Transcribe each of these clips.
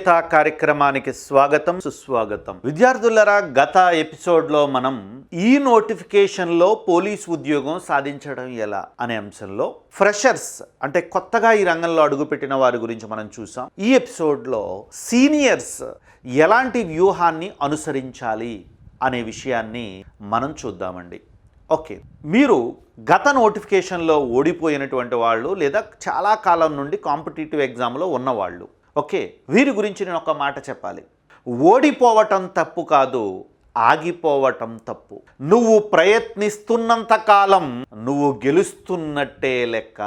విజేత కార్యక్రమానికి స్వాగతం సుస్వాగతం. విద్యార్థులరా గత ఎపిసోడ్లో మనం ఈ నోటిఫికేషన్లో పోలీస్ ఉద్యోగం సాధించడం ఎలా అనే అంశంలో ఫ్రెషర్స్ అంటే కొత్తగా ఈ రంగంలో అడుగుపెట్టిన వారి గురించి మనం చూసాం. ఈ ఎపిసోడ్లో సీనియర్స్ ఎలాంటి వ్యూహాన్ని అనుసరించాలి అనే విషయాన్ని మనం చూద్దామండి. ఓకే. మీరు గత నోటిఫికేషన్లో ఓడిపోయినటువంటి వాళ్ళు లేదా చాలా కాలం నుండి కాంపిటేటివ్ ఎగ్జామ్లో ఉన్నవాళ్ళు ఓకే వీరి గురించి నేను ఒక మాట చెప్పాలి. ఓడిపోవటం తప్పు కాదు ఆగిపోవటం తప్పు. నువ్వు ప్రయత్నిస్తున్నంత కాలం నువ్వు గెలుస్తున్నట్టే లెక్క.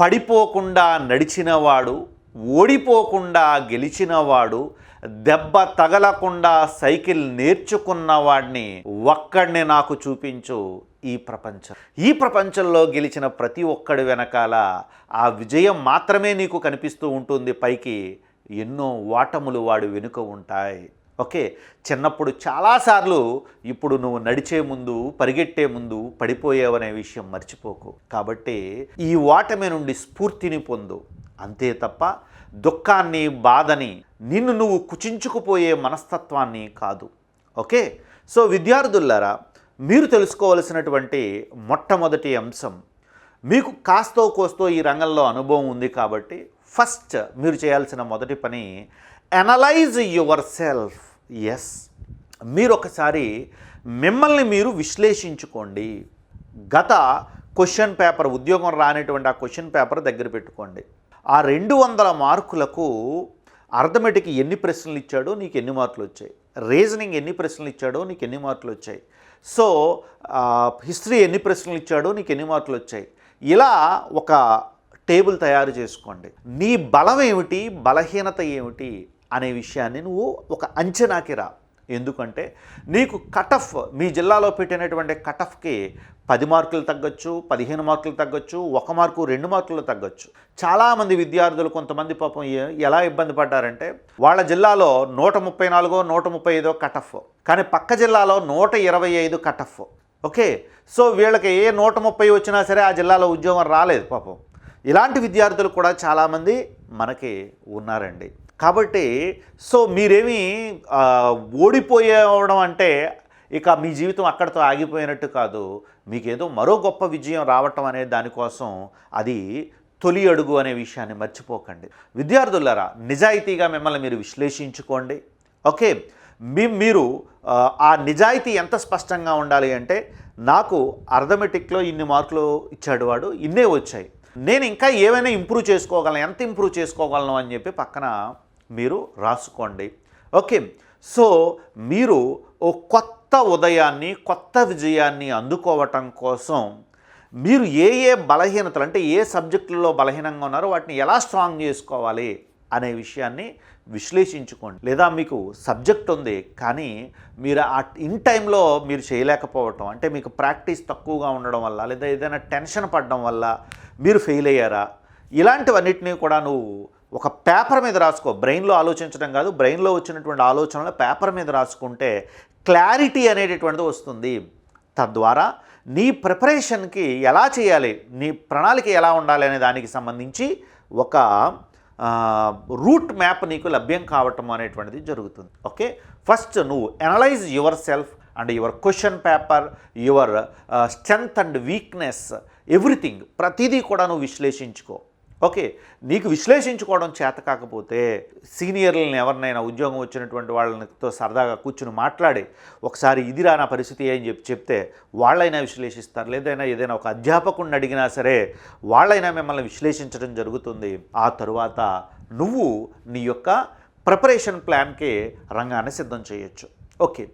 పడిపోకుండా నడిచినవాడు ఓడిపోకుండా గెలిచినవాడు దెబ్బ తగలకుండా సైకిల్ నేర్చుకున్నవాడిని ఒక్కడిని నాకు చూపించు. ఈ ప్రపంచం. ఈ ప్రపంచంలో గెలిచిన ప్రతి ఒక్కడి వెనకాల ఆ విజయం మాత్రమే నీకు కనిపిస్తూ ఉంటుంది. పైకి ఎన్నో వాటములు వాడు వెనుక ఉంటాయి. ఓకే? చిన్నప్పుడు చాలాసార్లు ఇప్పుడు నువ్వు నడిచే ముందు పరిగెట్టే ముందు పడిపోయావనే విషయం మర్చిపోకు. కాబట్టి ఈ ఓటమి నుండి స్ఫూర్తిని పొందు. అంతే తప్ప దుఃఖాన్ని బాధని నిన్ను నువ్వు కుచించుకుపోయే మనస్తత్వాన్ని కాదు. ఓకే? సో విద్యార్థులారా మీరు తెలుసుకోవలసినటువంటి మొట్టమొదటి అంశం మీకు కాస్తో కోస్తో ఈ రంగంలో అనుభవం ఉంది కాబట్టి ఫస్ట్ మీరు చేయాల్సిన మొదటి పని అనలైజ్ యువర్ సెల్ఫ్ ఎస్ మీరు ఒకసారి మిమ్మల్ని మీరు విశ్లేషించుకోండి. గత క్వశ్చన్ పేపర్ ఉద్యోగం రానటువంటి ఆ క్వశ్చన్ పేపర్ దగ్గర పెట్టుకోండి. ఆ రెండు వందల మార్కులకు అర్థమెటిక్ ఎన్ని ప్రశ్నలు ఇచ్చాడో నీకు ఎన్ని మార్కులు వచ్చాయి? రీజనింగ్ ఎన్ని ప్రశ్నలు ఇచ్చాడో నీకు ఎన్ని మార్కులు వచ్చాయి. సో హిస్టరీ ఎన్ని ప్రశ్నలు ఇచ్చాడో నీకు ఎన్ని మార్కులు వచ్చాయి. ఇలా ఒక టేబుల్ తయారు చేసుకోండి. నీ బలం ఏమిటి బలహీనత ఏమిటి అనే విషయాన్ని నువ్వు ఒక అంచనాకి రా. ఎందుకంటే నీకు కటఫ్ మీ జిల్లాలో పెట్టినటువంటి కటఫ్కి పది మార్కులు తగ్గొచ్చు పదిహేను మార్కులు తగ్గొచ్చు ఒక మార్కు రెండు మార్కులు తగ్గొచ్చు. చాలామంది విద్యార్థులు కొంతమంది పాపం ఎలా ఇబ్బంది పడ్డారంటే వాళ్ళ జిల్లాలో నూట ముప్పై నాలుగో నూట ముప్పై ఐదో కటఫ్ కానీ పక్క జిల్లాలో నూట ఇరవై ఐదు కటఫ్ ఓకే? సో వీళ్ళకి ఏ నూట ముప్పై వచ్చినా సరే ఆ జిల్లాలో ఉద్యోగం రాలేదు పాపం. ఇలాంటి విద్యార్థులు కూడా చాలామంది మనకి ఉన్నారండి. కాబట్టి సో మీరేమి ఆ, ఓడిపోయేవడం అంటే ఇక మీ జీవితం అక్కడితో ఆగిపోయినట్టు కాదు మీకేదో మరో గొప్ప విజయం రావటం అనే దానికోసం అది తొలి అడుగు అనే విషయాన్ని మర్చిపోకండి. విద్యార్థులారా నిజాయితీగా మిమ్మల్ని మీరు విశ్లేషించుకోండి. ఓకే మీ మీరు ఆ, నిజాయితీ ఎంత స్పష్టంగా ఉండాలి అంటే నాకు అర్థమెటిక్లో ఇన్ని మార్కులు ఇచ్చాడు వాడు ఇన్నే వచ్చాయి. నేను ఇంకా ఏమైనా ఇంప్రూవ్ చేసుకోగలను ఎంత ఇంప్రూవ్ చేసుకోగలను అని చెప్పి పక్కన మీరు రాసుకోండి. ఓకే సో మీరు ఓ కొత్త కొత్త ఉదయాన్ని కొత్త విజయాన్ని అందుకోవటం కోసం మీరు ఏ ఏ బలహీనతలు అంటే ఏ సబ్జెక్టులలో బలహీనంగా ఉన్నారో వాటిని ఎలా స్ట్రాంగ్ చేసుకోవాలి అనే విషయాన్ని విశ్లేషించుకోండి. లేదా మీకు సబ్జెక్ట్ ఉంది కానీ మీరు ఆ ఇన్ టైంలో మీరు చేయలేకపోవటం అంటే మీకు ప్రాక్టీస్ తక్కువగా ఉండడం వల్ల లేదా ఏదైనా టెన్షన్ పడడం వల్ల మీరు ఫెయిల్ అయ్యారా? ఇలాంటివన్నిటినీ కూడా నువ్వు ఒక పేపర్ మీద రాసుకో. బ్రెయిన్లో ఆలోచించడం కాదు బ్రెయిన్లో వచ్చినటువంటి ఆలోచనలు పేపర్ మీద రాసుకుంటే క్లారిటీ అనేటటువంటిది వస్తుంది. తద్వారా నీ ప్రిపరేషన్కి ఎలా చేయాలి నీ ప్రణాళిక ఎలా ఉండాలి అనే దానికి సంబంధించి ఒక రూట్ మ్యాప్ నీకు లభ్యం కావటం అనేటువంటిది జరుగుతుంది. ఓకే? ఫస్ట్ నువ్వు analyse yourself and your question paper your strength and weakness everything ప్రతిదీ కూడా నువ్వు విశ్లేషించుకో. ఓకే నీకు విశ్లేషించుకోవడం చేత కాకపోతే సీనియర్లను ఎవరినైనా ఉద్యోగం వచ్చినటువంటి వాళ్ళతో సరదాగా కూర్చుని మాట్లాడి ఒకసారి ఇదిరా నా పరిస్థితి అని చెప్పి చెప్తే వాళ్ళైనా విశ్లేషిస్తారు. లేదైనా ఏదైనా ఒక అధ్యాపకుడిని అడిగినా సరే వాళ్ళైనా మిమ్మల్ని విశ్లేషించడం జరుగుతుంది. ఆ తరువాత నువ్వు నీ యొక్క ప్రిపరేషన్ ప్లాన్కి రంగాన్ని సిద్ధం చేయొచ్చు. ఓకే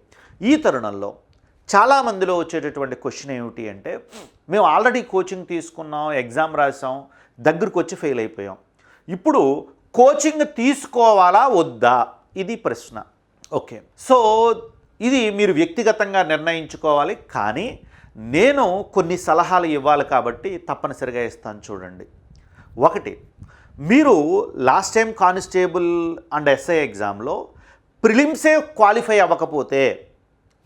ఈ తరుణంలో చాలామందిలో వచ్చేటటువంటి క్వశ్చన్ ఏమిటి అంటే మేము ఆల్రెడీ కోచింగ్ తీసుకున్నాం ఎగ్జామ్ రాసాం దగ్గరకు వచ్చి ఫెయిల్ అయిపోయాం. ఇప్పుడు కోచింగ్ తీసుకోవాలా వద్దా? ఇది ప్రశ్న. ఓకే సో ఇది మీరు వ్యక్తిగతంగా నిర్ణయించుకోవాలి. కానీ నేను కొన్ని సలహాలు ఇవ్వాలి కాబట్టి తప్పనిసరిగా ఇస్తాను చూడండి. ఒకటి మీరు last time constable and SI ఎగ్జామ్లో ప్రిలిమ్సే క్వాలిఫై అవ్వకపోతే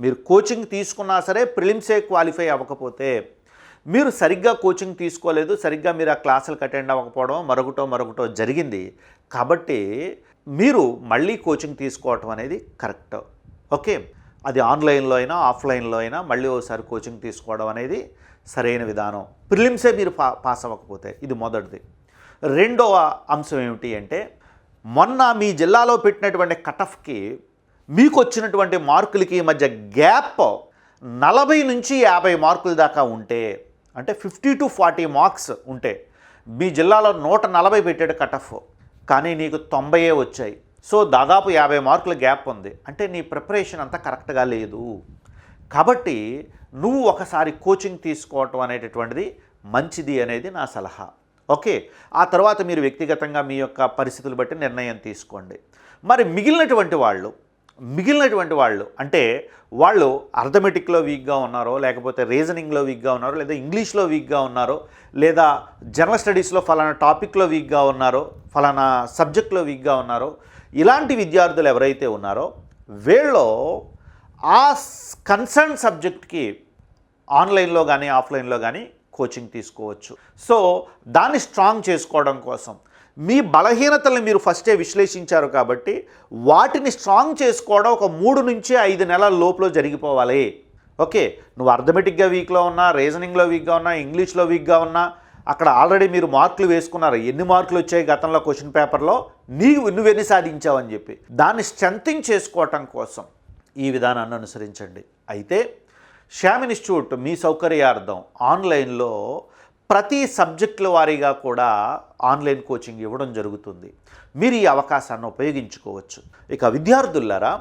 మీరు కోచింగ్ తీసుకున్నా సరే ప్రిలిమ్సే క్వాలిఫై అవ్వకపోతే మీరు సరిగ్గా కోచింగ్ తీసుకోలేదు సరిగ్గా మీరు ఆ క్లాసులకు అటెండ్ అవ్వకపోవడం మరొకటో మరొకటో జరిగింది. కాబట్టి మీరు మళ్ళీ కోచింగ్ తీసుకోవటం అనేది కరెక్ట్ ఓకే? అది ఆన్లైన్లో అయినా ఆఫ్లైన్లో అయినా మళ్ళీ ఒకసారి కోచింగ్ తీసుకోవడం అనేది సరైన విధానం. ప్రిలిమ్సే మీరు పా పాస్ అవ్వకపోతే ఇది మొదటిది. రెండవ అంశం ఏమిటి అంటే మొన్న మీ జిల్లాలో పెట్టినటువంటి కటఫ్కి మీకు వచ్చినటువంటి మార్కులకి మధ్య గ్యాప్ నలభై నుంచి యాభై మార్కుల దాకా ఉంటే అంటే ఫిఫ్టీ టు ఫార్టీ మార్క్స్ ఉంటే మీ జిల్లాలో నూట నలభై పెట్టాడు కటఫ్ కానీ నీకు తొంభైయే వచ్చాయి. సో దాదాపు యాభై మార్కుల గ్యాప్ ఉంది. అంటే నీ ప్రిపరేషన్ అంతా కరెక్ట్గా లేదు. కాబట్టి నువ్వు ఒకసారి కోచింగ్ తీసుకోవటం అనేటటువంటిది మంచిది అనేది నా సలహా. ఓకే? ఆ తర్వాత మీరు వ్యక్తిగతంగా మీ యొక్క పరిస్థితులు బట్టి నిర్ణయం తీసుకోండి. మరి మిగిలినటువంటి వాళ్ళు మిగిలినటువంటి వాళ్ళు అంటే వాళ్ళు అర్థమెటిక్లో వీక్గా ఉన్నారో లేకపోతే రీజనింగ్లో వీక్గా ఉన్నారో లేదా ఇంగ్లీష్లో వీక్గా ఉన్నారో లేదా జనరల్ స్టడీస్లో ఫలానా టాపిక్లో వీక్గా ఉన్నారో ఫలానా సబ్జెక్ట్లో వీక్గా ఉన్నారో ఇలాంటి విద్యార్థులు ఎవరైతే ఉన్నారో వీళ్ళు ఆ కన్సర్న్ సబ్జెక్ట్కి ఆన్లైన్లో కానీ ఆఫ్లైన్లో కానీ కోచింగ్ తీసుకోవచ్చు. సో దాన్ని స్ట్రాంగ్ చేసుకోవడం కోసం మీ బలహీనతల్ని మీరు ఫస్టే విశ్లేషించారు కాబట్టి వాటిని స్ట్రాంగ్ చేసుకోవడం ఒక మూడు నుంచి ఐదు నెలల లోపల జరిగిపోవాలి. ఓకే నువ్వు అర్థమెటిక్గా వీక్లో ఉన్నా రీజనింగ్లో వీక్గా ఉన్నా ఇంగ్లీష్లో వీక్గా ఉన్నా అక్కడ ఆల్రెడీ మీరు మార్కులు వేసుకున్నారు. ఎన్ని మార్కులు వచ్చాయి గతంలో క్వశ్చన్ పేపర్లో? నీవు నువ్వెన్ని సాధించావని చెప్పి. దాన్ని స్ట్రెంథింగ్ చేసుకోవటం కోసం ఈ విధానాన్ని అనుసరించండి. అయితే శ్యామ్ ఇన్స్టిట్యూట్ మీ సౌకర్యార్థం ఆన్లైన్లో ప్రతి సబ్జెక్టుల వారీగా కూడా ఆన్లైన్ కోచింగ్ ఇవ్వడం జరుగుతుంది. మీరు ఈ అవకాశాన్ని ఉపయోగించుకోవచ్చు. ఇక విద్యార్థులారా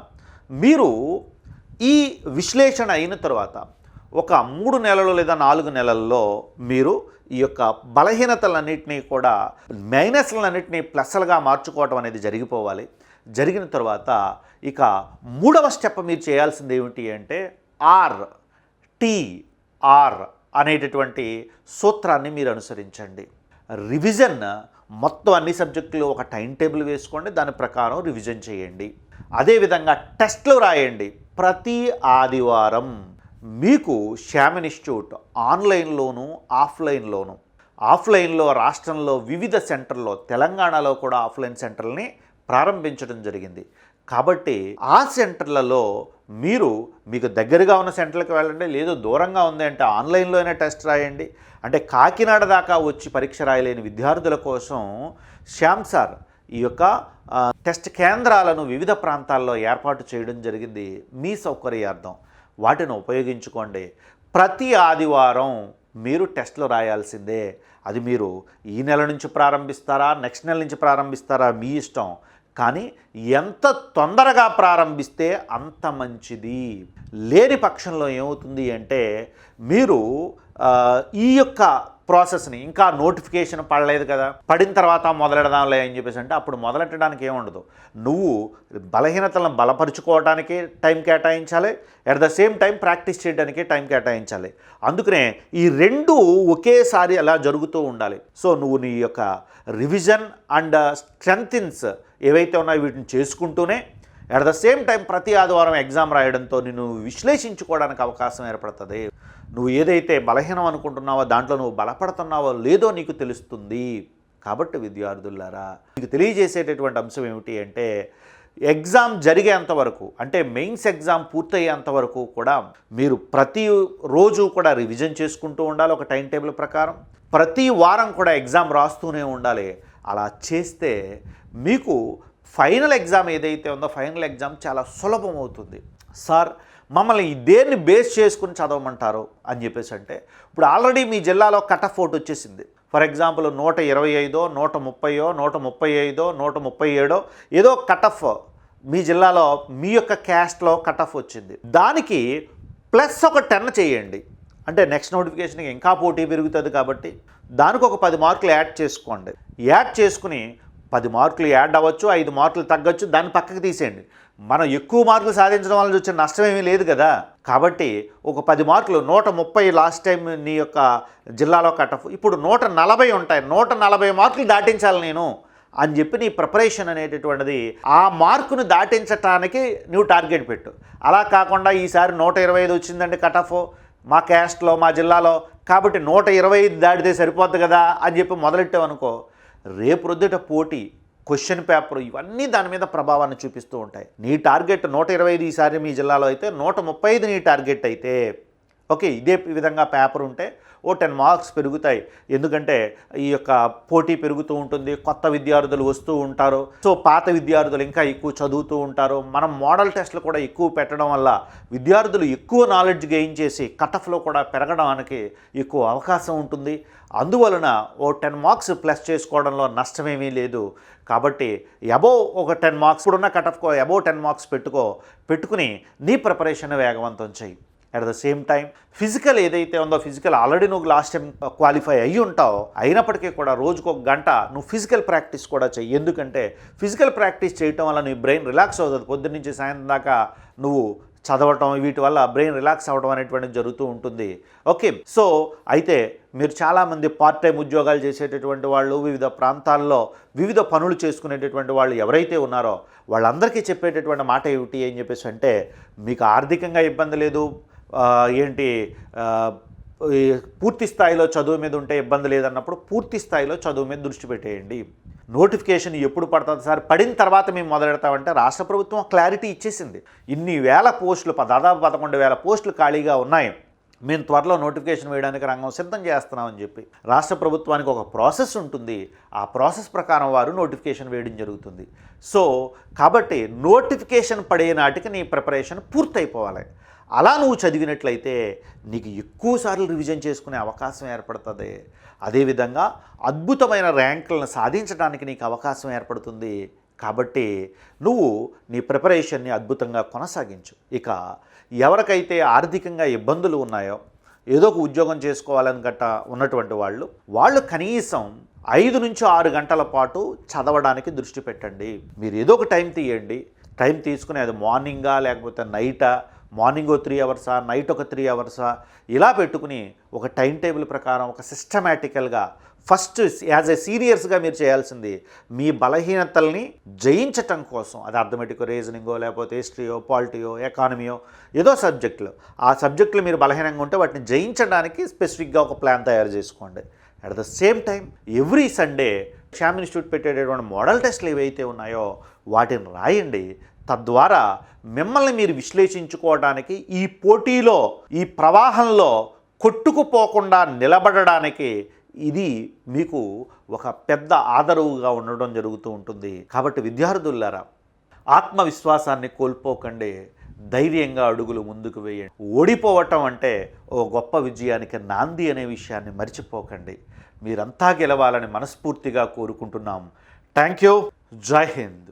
మీరు ఈ విశ్లేషణ అయిన తర్వాత ఒక మూడు నెలలు లేదా నాలుగు నెలల్లో మీరు ఈ యొక్క బలహీనతలన్నింటినీ కూడా మైనస్లన్నింటినీ ప్లస్లుగా మార్చుకోవటం అనేది జరిగిపోవాలి. జరిగిన తర్వాత ఇక మూడవ స్టెప్ మీరు చేయాల్సింది ఏమిటి అంటే ఆర్ టీ ఆర్ అనేటటువంటి సూత్రాన్ని మీరు అనుసరించండి. రివిజన్ మొత్తం అన్ని సబ్జెక్టులు ఒక టైం టేబుల్ వేసుకోండి దాని ప్రకారం రివిజన్ చేయండి. అదేవిధంగా టెస్ట్లు రాయండి. ప్రతి ఆదివారం మీకు శ్యామ్ ఇన్స్టిట్యూట్ ఆన్లైన్లోను ఆఫ్లైన్లోను ఆఫ్లైన్లో రాష్ట్రంలో వివిధ సెంటర్లో తెలంగాణలో కూడా ఆఫ్లైన్ సెంటర్ని ప్రారంభించడం జరిగింది. కాబట్టి ఆ సెంటర్లలో మీరు మీకు దగ్గరగా ఉన్న సెంటర్లకు వెళ్ళండి లేదు దూరంగా ఉంది అంటే ఆన్లైన్లోనే టెస్ట్ రాయండి. అంటే కాకినాడ దాకా వచ్చి పరీక్ష రాయలేని విద్యార్థుల కోసం శ్యామ్ సార్ ఈ యొక్క టెస్ట్ కేంద్రాలను వివిధ ప్రాంతాల్లో ఏర్పాటు చేయడం జరిగింది. మీ సౌకర్యార్థం వాటిని ఉపయోగించుకోండి. ప్రతి ఆదివారం మీరు టెస్ట్లు రాయాల్సిందే. అది మీరు ఈ నెల నుంచి ప్రారంభిస్తారా నెక్స్ట్ నెల నుంచి ప్రారంభిస్తారా మీ ఇష్టం. కానీ ఎంత తొందరగా ప్రారంభిస్తే అంత మంచిది. లేని పక్షంలో ఏమవుతుంది అంటే మీరు ఈ యొక్క ప్రాసెస్ని ఇంకా నోటిఫికేషన్ పడలేదు కదా. పడిన తర్వాత మొదలెడదాంలే అని చెప్పేసి అంటే అప్పుడు మొదలెట్టడానికి ఏముండదు నువ్వు బలహీనతలను బలపరుచుకోవడానికి టైం కేటాయించాలి. At the same time practice చేయడానికి టైం కేటాయించాలి. అందుకనే ఈ రెండు ఒకేసారి అలా జరుగుతూ ఉండాలి. సో నువ్వు నీ యొక్క రివిజన్ అండ్ స్ట్రెంగ్థిన్స్ ఏవైతే ఉన్నాయో వీటిని చేసుకుంటూనే అట్ ద సేమ్ టైం ప్రతి ఆదివారం ఎగ్జామ్ రాయడంతో నిన్ను విశ్లేషించుకోవడానికి అవకాశం ఏర్పడుతుంది. నువ్వు ఏదైతే బలహీనం అనుకుంటున్నావో దాంట్లో నువ్వు బలపడుతున్నావో లేదో నీకు తెలుస్తుంది. కాబట్టి విద్యార్థులారా మీకు తెలియజేసేటటువంటి అంశం ఏమిటి అంటే ఎగ్జామ్ జరిగేంత వరకు అంటే మెయిన్స్ ఎగ్జామ్ పూర్తయ్యేంత వరకు కూడా మీరు ప్రతి రోజు కూడా రివిజన్ చేసుకుంటూ ఉండాలి ఒక టైం టేబుల్ ప్రకారం. ప్రతి వారం కూడా ఎగ్జామ్ రాస్తూనే ఉండాలి. అలా చేస్తే మీకు ఫైనల్ ఎగ్జామ్ ఏదైతే ఉందో ఫైనల్ ఎగ్జామ్ చాలా సులభం అవుతుంది సార్ మమ్మల్ని దేన్ని బేస్ చేసుకుని చదవమంటారు అని చెప్పేసి అంటే ఇప్పుడు ఆల్రెడీ మీ జిల్లాలో కట్ ఆఫ్ వచ్చేసింది. ఫర్ ఎగ్జాంపుల్ నూట ఇరవై ఐదో నూట ముప్పయో నూట ముప్పై ఐదో నూట ముప్పై ఏడో ఏదో కట్ ఆఫ్ మీ జిల్లాలో మీ యొక్క క్యాస్ట్లో కట్ ఆఫ్ వచ్చింది. దానికి ప్లస్ ఒక టెన్ చేయండి. అంటే నెక్స్ట్ నోటిఫికేషన్కి ఇంకా పోటీ పెరుగుతుంది కాబట్టి దానికి ఒక పది మార్కులు యాడ్ చేసుకోండి. యాడ్ చేసుకుని పది మార్కులు యాడ్ అవ్వచ్చు ఐదు మార్కులు తగ్గొచ్చు దాన్ని పక్కకి తీసేయండి. మనం ఎక్కువ మార్కులు సాధించడం వల్ల వచ్చే నష్టం ఏమీ లేదు కదా. కాబట్టి ఒక పది మార్కులు నూట ముప్పై లాస్ట్ టైం నీ యొక్క జిల్లాలో కటఫ్ ఇప్పుడు నూట నలభై ఉంటాయి నూట నలభై మార్కులు దాటించాలి నేను అని చెప్పి నీ ప్రిపరేషన్ అనేటటువంటిది ఆ మార్కును దాటించటానికి నువ్వు టార్గెట్ పెట్టు. అలా కాకుండా ఈసారి నూట ఇరవై ఐదు వచ్చిందండి కటఫ్ మా క్యాస్ట్లో మా జిల్లాలో కాబట్టి నూట ఇరవై ఐదు దాటితే సరిపోద్ది కదా అని చెప్పి మొదలెట్టావు అనుకో రేపొద్దుట పోటీ క్వశ్చన్ పేపర్ ఇవన్నీ దాని మీద ప్రభావాన్ని చూపిస్తూ ఉంటాయి. నీ టార్గెట్ నూట ఇరవై ఐదు ఈసారి మీ జిల్లాలో అయితే నూట ముప్పై ఐదు నీ టార్గెట్ అయితే ఓకే ఇదే విధంగా పేపర్ ఉంటే ఓ టెన్ మార్క్స్ పెరుగుతాయి. ఎందుకంటే ఈ యొక్క పోటీ పెరుగుతూ ఉంటుంది కొత్త విద్యార్థులు వస్తూ ఉంటారు. సో పాత విద్యార్థులు ఇంకా ఎక్కువ చదువుతూ ఉంటారు. మనం మోడల్ టెస్ట్లు కూడా ఎక్కువ పెట్టడం వల్ల విద్యార్థులు ఎక్కువ నాలెడ్జ్ గెయిన్ చేసి కటఫ్లో కూడా పెరగడానికి ఎక్కువ అవకాశం ఉంటుంది. అందువలన ఓ టెన్ మార్క్స్ ప్లస్ చేసుకోవడంలో నష్టమేమీ లేదు. కాబట్టి అబో ఒక టెన్ మార్క్స్ ఇప్పుడున్న కటఫ్కో అబో టెన్ మార్క్స్ పెట్టుకో పెట్టుకుని నీ ప్రిపరేషన్ వేగవంతం చేయి at the same time physical ఏదైతే ఉందో ఫిజికల్ ఆల్రెడీ నువ్వు లాస్ట్ టైం క్వాలిఫై అయ్యి ఉంటావు అయినప్పటికీ కూడా రోజుకు ఒక గంట నువ్వు ఫిజికల్ ప్రాక్టీస్ కూడా చెయ్యి. ఎందుకంటే ఫిజికల్ ప్రాక్టీస్ చేయటం వల్ల నీ బ్రెయిన్ రిలాక్స్ అవుతుంది. పొద్దున్న నుంచి సాయంత్రం దాకా నువ్వు చదవటం వీటి వల్ల బ్రెయిన్ రిలాక్స్ అవ్వడం అనేటువంటిది జరుగుతూ ఉంటుంది. ఓకే సో అయితే మీరు చాలామంది పార్ట్ టైం ఉద్యోగాలు చేసేటటువంటి వాళ్ళు వివిధ ప్రాంతాల్లో వివిధ పనులు చేసుకునేటటువంటి వాళ్ళు ఎవరైతే ఉన్నారో వాళ్ళందరికీ చెప్పేటటువంటి మాట ఏమిటి అని చెప్పేసి అంటే మీకు ఆర్థికంగా ఇబ్బంది లేదు ఏంటి పూర్తి స్థాయిలో చదువు మీద ఉంటే ఇబ్బంది లేదన్నప్పుడు పూర్తి స్థాయిలో చదువు మీద దృష్టి పెట్టేయండి. నోటిఫికేషన్ ఎప్పుడు పడుతుంది సార్? పడిన తర్వాత మేము మొదలెడతామంటే రాష్ట్ర ప్రభుత్వం క్లారిటీ ఇచ్చేసింది. ఇన్ని వేల పోస్టులు దాదాపు పదకొండు వేల పోస్టులు ఖాళీగా ఉన్నాయి. మేము త్వరలో నోటిఫికేషన్ వేయడానికి రంగం సిద్ధం చేస్తున్నామని చెప్పి రాష్ట్ర ప్రభుత్వానికి ఒక ప్రాసెస్ ఉంటుంది. ఆ ప్రాసెస్ ప్రకారం వారు నోటిఫికేషన్ వేయడం జరుగుతుంది. సో కాబట్టి నోటిఫికేషన్ పడే నాటికి నీ ప్రిపరేషన్ పూర్తయిపోవాలి. అలా నువ్వు చదివినట్లయితే నీకు ఎక్కువసార్లు రివిజన్ చేసుకునే అవకాశం ఏర్పడుతుంది. అదేవిధంగా అద్భుతమైన ర్యాంకులను సాధించడానికి నీకు అవకాశం ఏర్పడుతుంది. కాబట్టి నువ్వు నీ ప్రిపరేషన్ని అద్భుతంగా కొనసాగించు. ఇక ఎవరికైతే ఆర్థికంగా ఇబ్బందులు ఉన్నాయో ఏదో ఒక ఉద్యోగం చేసుకోవాలని గట్ట ఉన్నటువంటి వాళ్ళు వాళ్ళు కనీసం ఐదు నుంచి ఆరు గంటల పాటు చదవడానికి దృష్టి పెట్టండి. మీరు ఏదో ఒక టైం తీయండి. టైం తీసుకుని అది మార్నింగా లేకపోతే నైటా మార్నింగ్ త్రీ అవర్సా నైట్ ఒక త్రీ అవర్సా ఇలా పెట్టుకుని ఒక టైం టేబుల్ ప్రకారం ఒక సిస్టమేటికల్గా ఫస్ట్ యాజ్ ఎ సీనియర్స్గా మీరు చేయాల్సింది మీ బలహీనతల్ని జయించటం కోసం. అది అర్థమెటిక్ రీజనింగో లేకపోతే హిస్టరీయో పాలిటీయో ఎకానమీయో ఏదో సబ్జెక్టులు. ఆ సబ్జెక్టులు మీరు బలహీనంగా ఉంటే వాటిని జయించడానికి స్పెసిఫిక్గా ఒక ప్లాన్ తయారు చేసుకోండి. At the same time every Sunday Shyam institute పెట్టేటటువంటి మోడల్ టెస్ట్లు ఏవైతే ఉన్నాయో వాటిని రాయండి. తద్వారా మిమ్మల్ని మీరు విశ్లేషించుకోవడానికి ఈ పోటీలో ఈ ప్రవాహంలో కొట్టుకుపోకుండా నిలబడడానికి ఇది మీకు ఒక పెద్ద ఆదరువుగా ఉండడం జరుగుతూ ఉంటుంది. కాబట్టి విద్యార్థులారా ఆత్మవిశ్వాసాన్ని కోల్పోకండి. ధైర్యంగా అడుగులు ముందుకు వేయండి. ఓడిపోవటం అంటే ఓ గొప్ప విజయానికి నాంది అనే విషయాన్ని మర్చిపోకండి. మీరంతా గెలవాలని మనస్ఫూర్తిగా కోరుకుంటున్నాం. Thank you. జై హింద్.